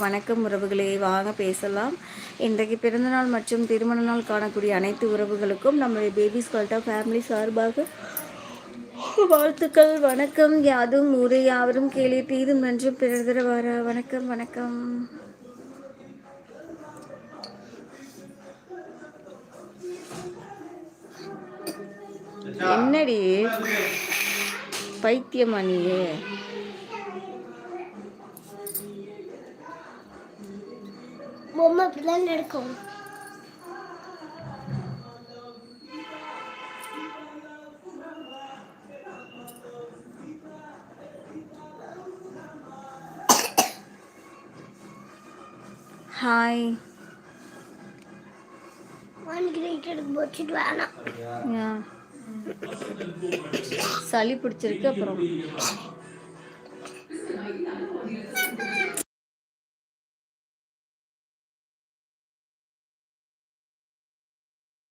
வணக்கம் உறவுகளே. வாங்க பேசலாம். இன்றைக்கு பிறந்தநாள் மற்றும் திருமண நாள் காணக்கூடிய அனைத்து உறவுகளுக்கும் நம்முடைய பேபிஸ் ஸ்கல்ட்டா ஃபேமிலி சார்பாக வாழ்த்துக்கள். வணக்கம். யாதும் ஊரே யாவரும் கேளி தீதும் என்றும் பிறர் வர. வணக்கம் வணக்கம். என்னடி? பைத்தியமா நீயே? பொம்மை அப்படிதான் நடக்கும். ஹாய் சளி பிடிச்சிருக்கு அப்புறம்.